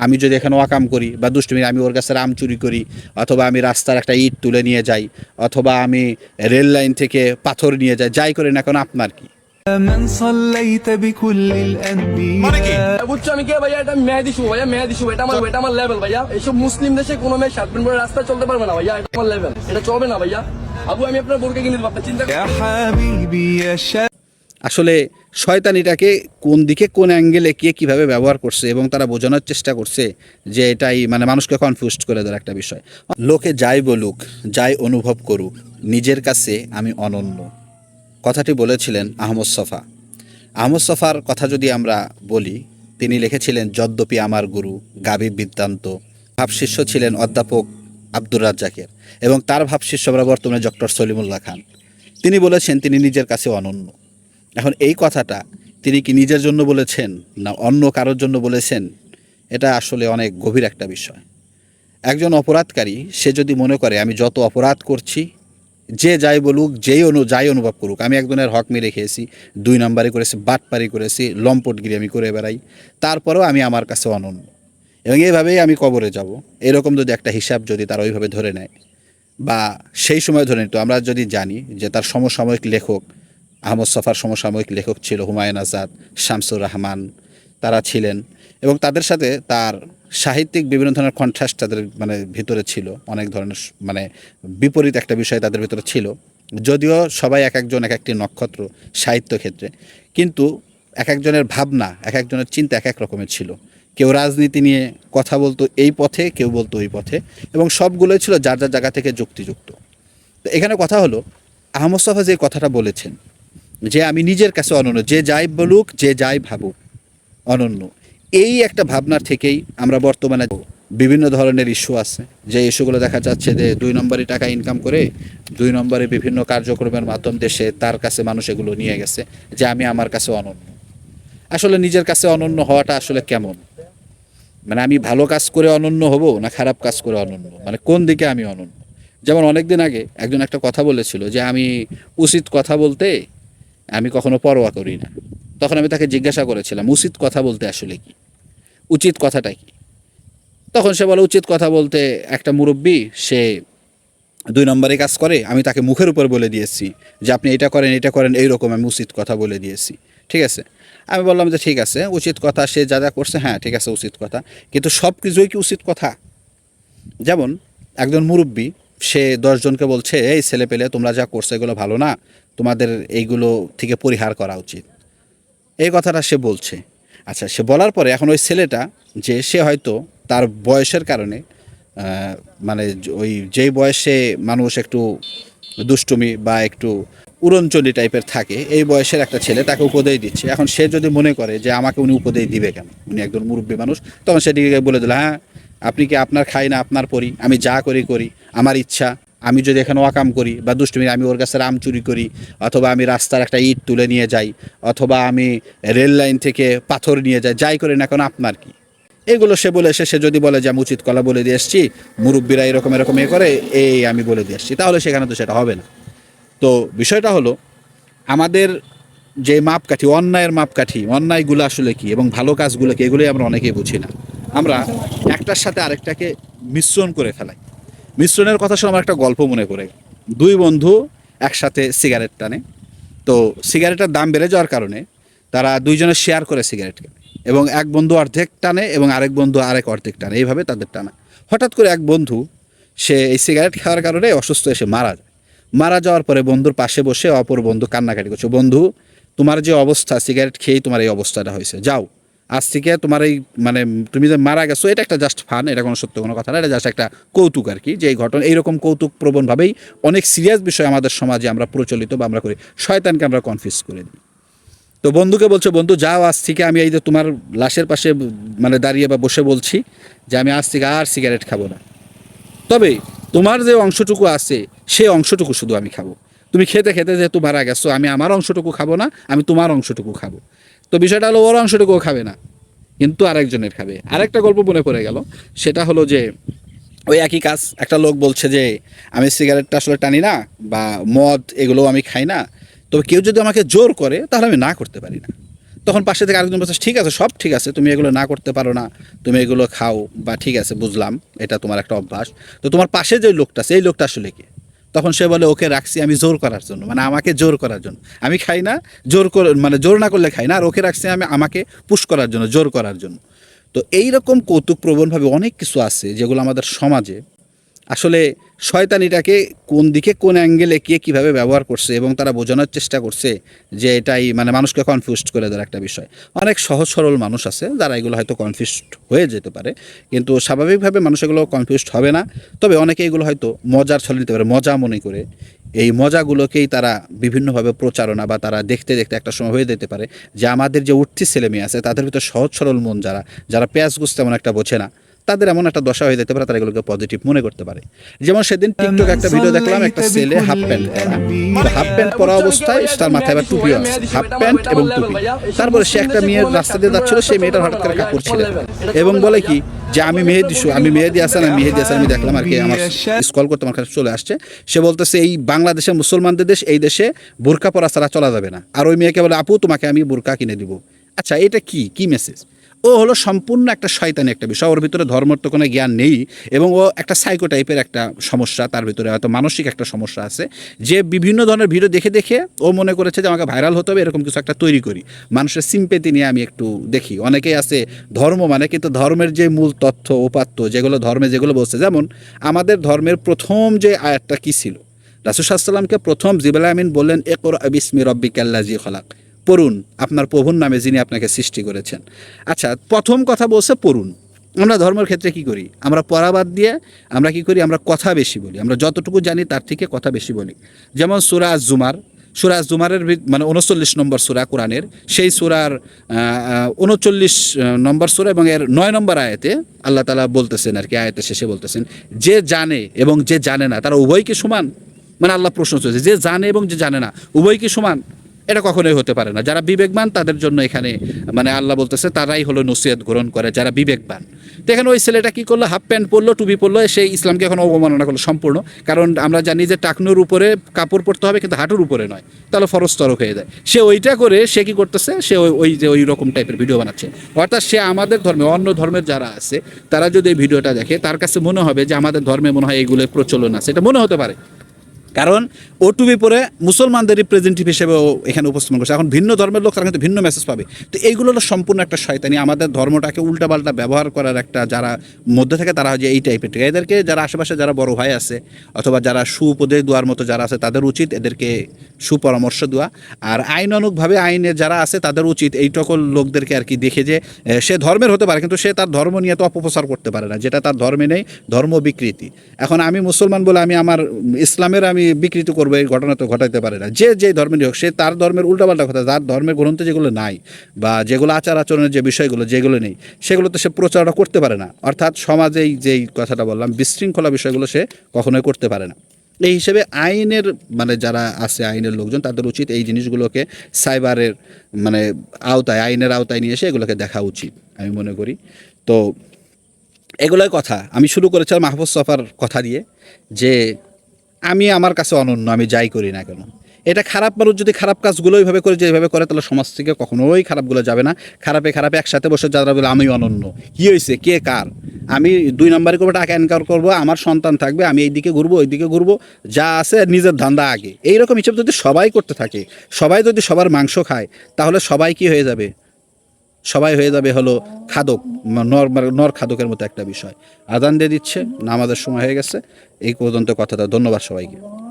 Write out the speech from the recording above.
আমি যদি এখানে ওয়াকাম করি বা দুষ্টুমি আমি ওর কাছে আম চুরি করি অথবা আমি রাস্তার একটা ইট তুলে নিয়ে যাই অথবা আমি রেল লাইন থেকে পাথর নিয়ে যাই যাই করি না কেন আপনার কি من صليت بكل الأنبياء বুঝছো আমি কে ভাইয়া এটা মেয়াদি শু ভাইয়া মেয়াদি শু এটা আমার এটা আমার লেভেল ভাইয়া এইসব মুসলিম দেশে কোনো মেয়ে শার্ট প্যান্ট পরে রাস্তায় চলতে পারবে না ভাইয়া এটা আমার লেভেল এটা চলবে না ভাইয়া আবু আমি আপনার বোরকে কিনে দেবো আপনি চিন্তা আসলে শয়তানিটাকে কোন দিকে, কোন অ্যাঙ্গেলে কে কীভাবে ব্যবহার করছে এবং তারা বোঝানোর চেষ্টা করছে যে এটাই মানে মানুষকে কনফিউজ করে দেওয়ার একটা বিষয়। লোকে যাই বলুক, যাই অনুভব করুক, নিজের কাছে আমি অনন্য। কথাটি বলেছিলেন আহমদ সফা। আহমদ সফার কথা যদি আমরা বলি, তিনি লিখেছিলেন, যদ্যপি আমার গুরু গাবি বৃত্তান্ত। ভাবশিষ্য ছিলেন অধ্যাপক আব্দুর রাজ্জাকের এবং তার ভাবশিষ্য আমরা বর্তমানে ডক্টর সলিমুল্লাহ খান। তিনি বলেছেন, তিনি নিজের কাছে অনন্য। এখন এই কথাটা তিনি কি নিজের জন্য বলেছেন না অন্য কারোর জন্য বলেছেন? এটা আসলে অনেক গভীর একটা বিষয়। একজন অপরাধকারী, সে যদি মনে করে, আমি যত অপরাধ করছি, যে যাই বলুক, যেই অনু, যাই অনুভব করুক, আমি একজনের হক মেরে খেয়েছি, দুই নাম্বারে করেছি, বাটপারি করেছি লম্পটগিরি আমি করে বেড়াই, তারপরেও আমি আমার কাছে অনন্য। এবং এইভাবেই আমি কবরে যাব। এরকম যদি একটা হিসাব যদি তারা ওইভাবে ধরে নেয়, বা সেই সময় ধরে নিত, আমরা যদি জানি যে তার সমসাময়িক লেখক আহমদ সফার সমসাময়িক লেখক ছিল হুমায়ুন আজাদ, শামসুর রহমান তারা ছিলেন এবং তাদের সাথে তার সাহিত্যিক বিভিন্ন ধরনের কন্ট্রাস্ট তাদের মানে ভিতরে ছিল। অনেক ধরনের মানে বিপরীত একটা বিষয় তাদের ভিতরে ছিল। যদিও সবাই এক একজন এক একটি নক্ষত্র সাহিত্য ক্ষেত্রে। কিন্তু এক একজনের ভাবনা, এক একজনের চিন্তা এক এক রকমের ছিল। কেউ রাজনীতি নিয়ে কথা বলতো এই পথে, কেউ বলতো ওই পথে এবং সবগুলোই ছিল যার যার জায়গা থেকে যুক্তিযুক্ত। তো এখানে কথা হলো, আহমদ সফা যে কথাটা বলেছেন যে আমি নিজের কাছে অনন্য, যে যাই বলুক, যে যাই ভাবুক, অনন্য। এই একটা ভাবনার থেকেই আমরা বর্তমানে বিভিন্ন ধরনের ইস্যু আছে। যে ইস্যুগুলো দেখা যাচ্ছে যে দুই নম্বরে টাকা ইনকাম করে, দুই নম্বরে বিভিন্ন কার্যক্রমের মাধ্যম দেশে তার কাছে মানুষ এগুলো নিয়ে গেছে, যে আমি আমার কাছে অনন্য। আসলে নিজের কাছে অনন্য হওয়াটা আসলে কেমন? মানে আমি ভালো কাজ করে অনন্য হব না খারাপ কাজ করে অনন্য? মানে কোন দিকে আমি অনন্য? যেমন অনেকদিন আগে একজন একটা কথা বলেছিল যে আমি উচিত কথা বলতে আমি কখনো পরোয়া করি না। তখন আমি তাকে জিজ্ঞাসা করেছিলাম, উচিত কথা বলতে আসলে কি? উচিত কথাটা কি? তখন সে বলে, উচিত কথা বলতে একটা মুরব্বী, সে দুই নম্বরে কাজ করে, আমি তাকে মুখের উপর বলে দিয়েছি যে আপনি এটা করেন এটা করেন, এইরকম আমি উচিত কথা বলে দিয়েছি। ঠিক আছে? আমি বললাম যে, ঠিক আছে, উচিত কথা, সে যা যা করছে হ্যাঁ ঠিক আছে, উচিত কথা। কিন্তু সব কিছুই কি উচিত কথা? যেমন একজন মুরব্বী, সে দশজনকে বলছে, এই ছেলে পেলে তোমরা যা করছ, এগুলো ভালো না। তোমাদের এইগুলো থেকে পরিহার করা উচিত। এই কথাটা সে বলছে। আচ্ছা সে বলার পরে এখন ওই ছেলেটা যে, সে হয়তো তার বয়সের কারণে মানে ওই যেই বয়সে মানুষ একটু দুষ্টুমি বা একটু উড়নচণ্ডী টাইপের থাকে, এই বয়সের একটা ছেলে তাকে উপদেশ দিচ্ছে। এখন সে যদি মনে করে যে, আমাকে উনি উপদেশ দিবে কেন? উনি একজন মুরব্বী মানুষ, তখন সেদিকে বলে দিল হ্যাঁ আপনি কি আপনার খাই না, আপনার পরি, আমি যা করি করি, আমার ইচ্ছা আমি যদি এখানে ওয়াকাম করি বা দুষ্টুমি, আমি ওর কাছে আম চুরি করি, অথবা আমি রাস্তার একটা ইট তুলে নিয়ে যাই, অথবা আমি রেল লাইন থেকে পাথর নিয়ে যাই যাই করি না কেন, আপনার কি? এগুলো সে বলে এসে সে যদি বলে যে আমি উচিত কলা বলে দিয়ে এসছি, মুরব্বীরা এরকম এরকম এ করে, এই আমি বলে দিয়ে এসছি। তাহলে সেখানে তো সেটা হবে না। তো বিষয়টা হলো, আমাদের যে মাপকাঠি, অন্যায়ের মাপকাঠি, অন্যায়গুলো আসলে কি এবং ভালো কাজগুলো কি, এগুলোই আমরা অনেকেই বুঝি না। আমরা একটার সাথে আরেকটাকে মিশ্রণ করে ফেলাই। মিশ্রণের কথা শুনে আমার একটা গল্প মনে গেল। দুই বন্ধু একসাথে সিগারেট টানে। তো সিগারেটের দাম বেড়ে যাওয়ার কারণে তারা দুইজনে শেয়ার করে সিগারেট কেনে। এবং এক বন্ধু অর্ধেক টানে এবং আরেক বন্ধু আরেক অর্ধেক টানে। এইভাবে তাদের টানা। হঠাৎ করে এক বন্ধু, সে এই সিগারেট খাওয়ার কারণে অসুস্থ এসে মারা যায়। মারা যাওয়ার পরে বন্ধুর পাশে বসে অপর বন্ধু কান্নাকাটি করছে। বন্ধু, তোমার যে অবস্থা, সিগারেট খেয়েই তোমার এই অবস্থাটা হয়েছে। যাও। আজ থেকে তোমার এই মানে তুমি যে মারা গেছো, এটা একটা জাস্ট ফান এটা কোনো সত্য কোনো কথা না, এটা জাস্ট একটা কৌতুক আর কি, যে এই ঘটনা, এইরকম কৌতুক প্রবণভাবেই অনেক সিরিয়াস বিষয় আমাদের সমাজে আমরা প্রচলিত বা আমরা করি, শয়তানকে আমরা কনফিউজ করে দিই। তো বন্ধুকে বলছে, বন্ধু, যাও, আজ থেকে আমি এই যে তোমার লাশের পাশে মানে দাঁড়িয়ে বা বসে বলছি যে আমি আজ থেকে আর সিগারেট খাব না। তবে তোমার যে অংশটুকু আছে সেই অংশটুকু শুধু আমি খাব। তুমি খেতে খেতে যেহেতু মারা গেছো, আমি আমার অংশটুকু খাব না, আমি তোমার অংশটুকু খাব। তো বিষয়টা হলো ওর অংশটুকুও খাবে না, কিন্তু আরেকজনের খাবে। আরেকটা গল্প মনে পড়ে গেল, সেটা হলো যে ওই একই কাজ একটা লোক বলছে যে, আমি সিগারেটটা আসলে টানি না বা মদ এগুলো আমি খাই না, তবে কেউ যদি আমাকে জোর করে তাহলে আমি না করতে পারি না। তখন পাশে থেকে আরেকজন বলছে, ঠিক আছে, সব ঠিক আছে, তুমি এগুলো না করতে পারো না, তুমি এগুলো খাও বা ঠিক আছে, বুঝলাম, এটা তোমার একটা অভ্যাস। তো তোমার পাশে যে লোকটা এই লোকটা আসলে কি? তখন সে বলে, ওকে রাখছি আমি জোর করার জন্য। মানে আমাকে জোর করার জন্য। আমি খাই না, জোর করে মানে জোর না করলে খাই না, আর ওকে রাখছি আমি, আমাকে পুশ করার জন্য, জোর করার জন্য। তো এইরকম কৌতুকপ্রবণভাবে অনেক কিছু আছে যেগুলো আমাদের সমাজে আসলে শয়তানিটাকে কোন দিকে, কোন অ্যাঙ্গেলে কে কীভাবে ব্যবহার করছে এবং তারা বোঝানোর চেষ্টা করছে যে এটাই মানে মানুষকে কনফিউজড করে দেওয়ার একটা বিষয়। অনেক সহজ সরল মানুষ আছে যারা এগুলো হয়তো কনফিউজড হয়ে যেতে পারে, কিন্তু স্বাভাবিকভাবে মানুষ এগুলো কনফিউজড হবে না। তবে অনেকে এগুলো হয়তো মজার ছলে নিতে পারে, মজা মনে করে। এই মজাগুলোকেই তারা বিভিন্নভাবে প্রচারণা বা তারা দেখতে দেখতে একটা সময় হয়ে যেতে পারে যে আমাদের যে উঠতি ছেলেমেয়ে আছে, তাদের ভিতরে সহজ সরল মন যারা যারা পেঁয়াজ গুছতে এমন একটা বোঝে না। তাদের এমন একটা দশা হয়ে যেতে পারে তারা এগুলোকে পজিটিভ মনে করতে পারে। যেমন সেদিন টিকটক একটা ভিডিও দেখলাম একটা ছেলে হাফ প্যান্ট হাফ প্যান্ট পরা অবস্থায় তার মাথায় আবার টুপি আছে হাফ প্যান্ট এবং টুপি। তারপরে সে একটা মেয়ের রাস্তা দিয়ে যাচ্ছিল সেই মেয়েটার হঠাৎ করে কাপড় ছিল এবং বলে কি যে আমি মেহেদি শু আমি মেহেদি হাসান আমি মেহেদি হাসান আমি দেখলাম আর কি আমার স্কল করতে আমার কাছে চলে আসছে। সে বলতেছে এই বাংলাদেশের মুসলমানদের দেশ এই দেশে বোরকা পরা ছাড়া চলা যাবে না। আর ওই মেয়েকে বলে আপু তোমাকে আমি বোরকা কিনে দিব। আচ্ছা এটা কি? কি মেসেজ ও হলো সম্পূর্ণ একটা শয়তানি একটা বিষয়। ওর ভিতরে ধর্মের তো কোনো জ্ঞান নেই এবং ও একটা সাইকো টাইপের একটা সমস্যা তার ভিতরে, হয়তো মানসিক একটা সমস্যা আছে। যে বিভিন্ন ধরনের ভিডিও দেখে দেখে ও মনে করেছে যে আমাকে ভাইরাল হতে হবে, এরকম কিছু একটা তৈরি করি। মানুষের সিম্পেতি নিয়ে আমি একটু দেখি। অনেকেই আছে ধর্ম মানে কিন্তু ধর্মের যে মূল তথ্য, উপাত্ত, যেগুলো ধর্মে যেগুলো বলছে, যেমন আমাদের ধর্মের প্রথম যে আয়াতটা কী ছিল? রাসুসাল্লামকে প্রথম জিবাল আমিন বললেন একর আবিসমি রব্বিকাল্লা জি খলাক। পড়ুন, আপনার প্রভুর নামে যিনি আপনাকে সৃষ্টি করেছেন। আচ্ছা প্রথম কথা বলছে পড়ুন। আমরা ধর্মের ক্ষেত্রে কি করি? আমরা পরাবাদ দিয়ে আমরা কি করি? আমরা কথা বেশি বলি। আমরা যতটুকু জানি তার থেকে কথা বেশি বলি। যেমন সুরাজ জুমার সুরাজ জুমারের মানে উনচল্লিশ নম্বর সুরা কোরআনের। সেই সুরার উনচল্লিশ নম্বর সুরা এবং এর নয় নম্বর আয়াতে আল্লাহ তালা বলতেছেন আর কি আয়াতে শেষে বলতেছেন, যে জানে এবং যে জানে না, তারা উভয় কি সমান। মানে আল্লাহ প্রশ্ন চলছে যে জানে এবং যে জানে না উভয় কি সমান। এটা কখনোই হতে পারে না। যারা বিবেকবান, তাদের জন্য এখানে মানে আল্লাহ বলতেছে, তারাই হলো নসিহত গ্রহণ করে যারা বিবেকবান। তো এখানে ওই ছেলেটা কি করল? হাফ প্যান্ট পরলো, টুপি পরলো সেই ইসলামকে এখন অবমাননা করল সম্পূর্ণ। কারণ আমরা জানি যে টাকনুর উপরে কাপড় পরতে হবে, কিন্তু হাঁটুর উপরে নয়। তাহলে ফরজ তরক হয়ে যায়। সে ওইটা করে, সে কি করতেছে? সে ওই যে ওই রকম টাইপের ভিডিও বানাচ্ছে। অর্থাৎ সে আমাদের ধর্মে, অন্য ধর্মের যারা আছে, তারা যদি এই ভিডিওটা দেখে, তার কাছে মনে হবে যে আমাদের ধর্মে মনে হয় এইগুলোর প্রচলন আছে। এটা মনে হতে পারে। কারণ ও টুবি পরে মুসলমানদের রিপ্রেজেন্টেটিভ হিসেবে ও এখানে উপস্থাপন করছে। এখন ভিন্ন ধর্মের লোক তারা কিন্তু ভিন্ন মেসেজ পাবে। তো এইগুলো হলো সম্পূর্ণ একটা শয়তানি। আমাদের ধর্মটাকে উল্টাপাল্টা ব্যবহার করার একটা যারা মধ্যে থাকে তারা যে এই টাইপের এদেরকে যারা আশেপাশে যারা বড় ভাই আছে অথবা যারা সুপদেশ দেওয়ার মতো যারা আছে, তাদের উচিত এদেরকে সুপরামর্শ দেওয়া। আর আইনানুগভাবে আইনে যারা আছে, তাদের উচিত এই লোকদেরকে আর কি দেখে যে সে ধর্মের হতে পারে, কিন্তু সে তার ধর্ম নিয়ে তো অপপ্রচার করতে পারে না, যেটা তার ধর্মে নেই, ধর্ম বিকৃতি। এখন আমি মুসলমান বলে আমি আমার ইসলামের আমি বিকৃতি করব, এই ঘটনা তো ঘটাইতে পারে না। যে যে ধর্মেরই হোক, সে তার ধর্মের উল্টাপাল্টা কথা তার ধর্মের গ্রন্থে যেগুলো নাই, বা যেগুলো আচার আচরণের যে বিষয়গুলো, যেগুলো নেই, সেগুলো তো সে প্রচারণা করতে পারে না। অর্থাৎ সমাজেই যেই কথাটা বললাম, বিশৃঙ্খলা বিষয়গুলো সে কখনোই করতে পারে না। এই হিসেবে আইনের মানে যারা আছে আইনের লোকজন, তাদের উচিত এই জিনিসগুলোকে সাইবারের মানে আওতায়, আইনের আওতায় নিয়ে এসে এগুলোকে দেখা উচিত, আমি মনে করি। তো এগুলোই কথা। আমি শুরু করেছিলাম মাহফুজ সফার কথা দিয়ে যে আমি আমার কাছে অনন্য, আমি যাই করি না কেন? এটা খারাপ মানুষ যদি খারাপ কাজগুলো ওইভাবে করে যেভাবে করে, তাহলে সমাজ থেকে কখনোই খারাপগুলো যাবে না। খারাপে খারাপে একসাথে বসে যারা বলে আমি অনন্য, কী হয়েছে কে কার? আমি দুই নম্বরে করব টাকা ইনকাম করব, আমার সন্তান থাকবে, আমি এই দিকে ঘুরবো ওই দিকে ঘুরবো, যা আছে নিজের ধান্দা আগে। এইরকম হিসেবে যদি সবাই করতে থাকে, সবাই যদি সবার মাংস খায়, তাহলে সবাই কি হয়ে যাবে? সবাই হয়ে যাবে হলো খাদক নর নর খাদকের মতো একটা বিষয়। আদান দিয়ে দিচ্ছে আমাদের সময় হয়ে গেছে। এই পর্যন্ত কথাটা, ধন্যবাদ সবাইকে।